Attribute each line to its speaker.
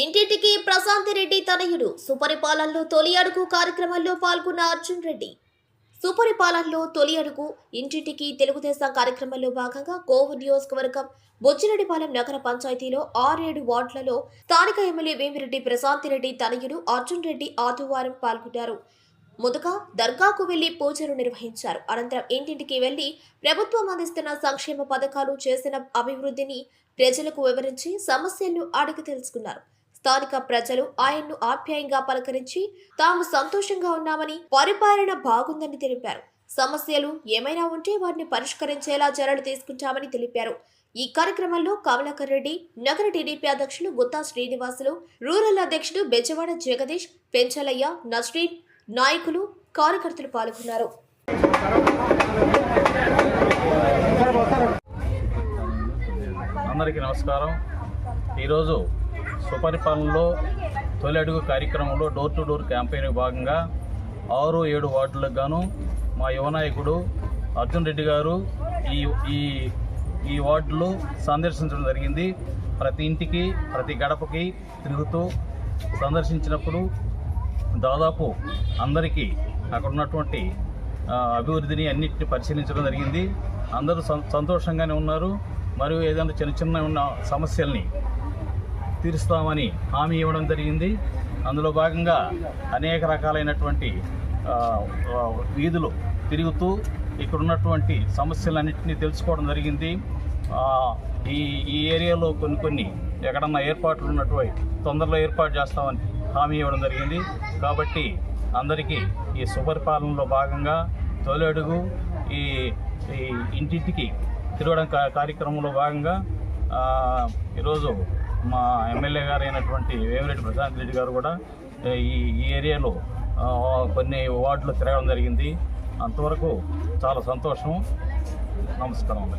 Speaker 1: ఇంటింటికి ప్రశాంతి రెడ్డి తనయుడు. సుపరిపాలనలో తొలి అడుగు కార్యక్రమంలో పాల్గొన్న అర్జున్ రెడ్డి. సుపరిపాలనలో తొలి అడుగు ఇంటింటికి తెలుగుదేశం కార్యక్రమంలో భాగంగా కోవు నియోజకవర్గం బొచ్చిరెడ్డిపాలెం నగర పంచాయతీలో ఆరేడు వార్డులలో స్థానిక ఎమ్మెల్యే వేమిరెడ్డి ప్రశాంతిరెడ్డి తనయుడు అర్జున్ రెడ్డి ఆదివారం పాల్గొన్నారు. ముందుగా దర్గాకు వెళ్ళి పూజలు నిర్వహించారు. అనంతరం ఇంటింటికి వెళ్ళి ప్రభుత్వం అందిస్తున్న సంక్షేమ పథకాలు చేసిన అభివృద్ధిని ప్రజలకు వివరించి సమస్యలను అడిగి తెలుసుకున్నారు. స్థానిక ప్రజలు ఆయన్ను ఆప్యాయంగా పలకరించి తాము సంతోషంగా ఉన్నామని పరిపాలన బాగుందని తెలిపారు. సమస్యలు ఏమైనా ఉంటే వాటిని పరిష్కరించేలా చర్యలు తీసుకుంటామని తెలిపారు. ఈ కార్యక్రమంలో కమలాకర్ రెడ్డి నగర టీడీపీ అధ్యక్షులు గుత్తా శ్రీనివాసులు రూరల్ అధ్యక్షుడు బెజవాడ జగదీష్ పెంచలయ్య నస్రీన్ నాయకులు కార్యకర్తలు పాల్గొన్నారు.
Speaker 2: అందరికీ నమస్కారం. ఈరోజు సుపరిపాలనలో తొలి అడుగు కార్యక్రమంలో డోర్ టు డోర్ క్యాంపెయిన్ భాగంగా ఆరు ఏడు వార్డులకు గాను మా యువ నాయకుడు అర్జున్ రెడ్డి గారు ఈ ఈ ఈ వార్డులు సందర్శించడం జరిగింది. ప్రతి ఇంటికి ప్రతి గడపకి తిరుగుతూ సందర్శించినప్పుడు దాదాపు అందరికీ అక్కడ ఉన్నటువంటి అభివృద్ధిని అన్నిటిని పరిశీలించడం జరిగింది. అందరూ సంతోషంగానే ఉన్నారు. మరియు ఏదైనా చిన్న చిన్న ఉన్న సమస్యల్ని తీరుస్తామని హామీ ఇవ్వడం జరిగింది. అందులో భాగంగా అనేక రకాలైనటువంటి వీధులు తిరుగుతూ ఇక్కడ ఉన్నటువంటి సమస్యలన్నింటినీ తెలుసుకోవడం జరిగింది. ఈ ఈ ఏరియాలో కొన్ని కొన్ని ఎక్కడన్నా ఏర్పాట్లు ఉన్నటువంటి తొందరలో ఏర్పాటు చేస్తామని హామీ ఇవ్వడం జరిగింది. కాబట్టి అందరికీ ఈ సుపరిపాలనలో భాగంగా తొలి అడుగు ఈ ఈ ఇంటింటికి తిరగడం కా- కార్యక్రమంలో భాగంగా ఈరోజు మా ఎమ్మెల్యే గారు అయినటువంటి వేమిరెడ్డి ప్రశాంత్ రెడ్డి గారు కూడా ఈ ఈ ఏరియాలో కొన్ని వార్డులు తిరగడం జరిగింది. అంతవరకు చాలా సంతోషం. నమస్కారం